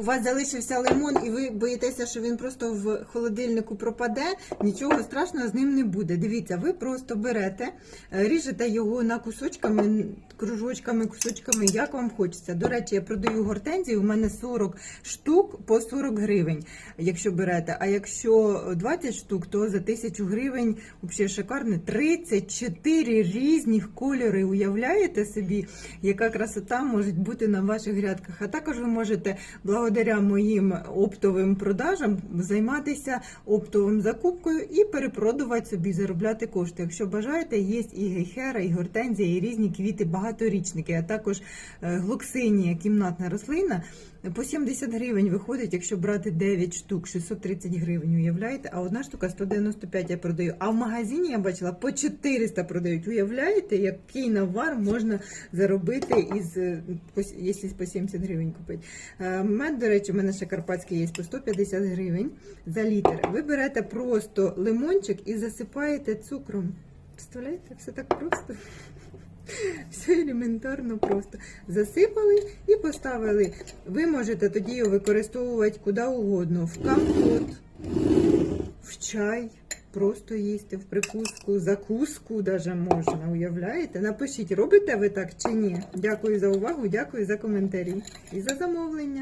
у вас залишився лимон, і ви боїтеся, що він просто в холодильнику пропаде, нічого страшного з ним не буде. Дивіться, ви просто берете, е, ріжете його на кусочками, кружочками, кусочками, як вам хочеться. До речі, я продаю гортензію, у мене 40 штук по 40 гривень, якщо берете. А якщо 20 штук, то за 1000 гривень взагалі шикарно. 34 різних кольори. Уявляєте собі, яка красота може бути на ваших грядках. А також ви можете благодаря моїм оптовим продажам займатися оптовим закупкою і перепродувати собі, заробляти кошти. Якщо бажаєте, є і гейхера, і гортензія, і різні квіти, багаторічники, а також е, глоксинія, кімнатна рослина. По 70 гривень виходить, якщо брати 9 штук, 630 гривень, уявляєте? А одна штука 195 я продаю. А в магазині я бачила по 400 продають. Уявляєте, який навар можна заробити із е, якщо по 70 гривень купити. Е, Мед, до речі, у мене ще карпатський є по 150 гривень за літр. Ви берете просто лимончик і засипаєте цукром. Представляєте, все так просто. Все елементарно просто. Засипали і поставили. Ви можете тоді його використовувати куди угодно. В компот, в чай, просто їсти, в прикуску, закуску даже можна, уявляєте? Напишіть, робите ви так чи ні. Дякую за увагу, дякую за коментарі і за замовлення.